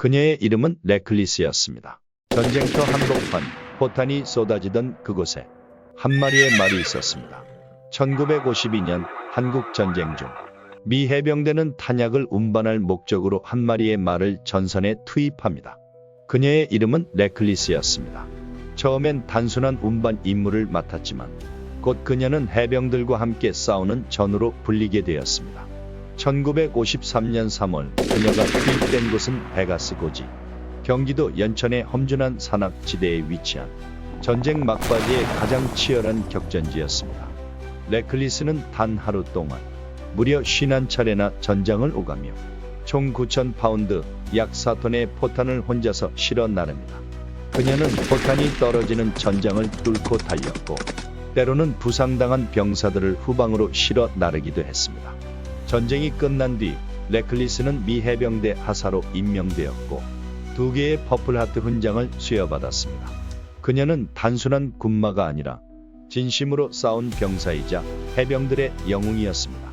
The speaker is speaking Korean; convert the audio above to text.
그녀의 이름은 레클리스였습니다. 전쟁터 한복판, 포탄이 쏟아지던 그곳에 한 마리의 말이 있었습니다. 1952년 한국 전쟁 중 미 해병대는 탄약을 운반할 목적으로 한 마리의 말을 전선에 투입합니다. 그녀의 이름은 레클리스였습니다. 처음엔 단순한 운반 임무를 맡았지만 곧 그녀는 해병들과 함께 싸우는 전우로 불리게 되었습니다. 1953년 3월 그녀가 투입된 곳은 베가스 고지, 경기도 연천의 험준한 산악지대에 위치한 전쟁 막바지의 가장 치열한 격전지였습니다. 레클리스는 단 하루 동안 무려 51차례나 전장을 오가며 총 9,000파운드 약 4톤의 포탄을 혼자서 실어 나릅니다. 그녀는 포탄이 떨어지는 전장을 뚫고 달렸고 때로는 부상당한 병사들을 후방으로 실어 나르기도 했습니다. 전쟁이 끝난 뒤 레클리스는 미 해병대 하사로 임명되었고 두 개의 퍼플하트 훈장을 수여받았습니다. 그녀는 단순한 군마가 아니라 진심으로 싸운 병사이자 해병들의 영웅이었습니다.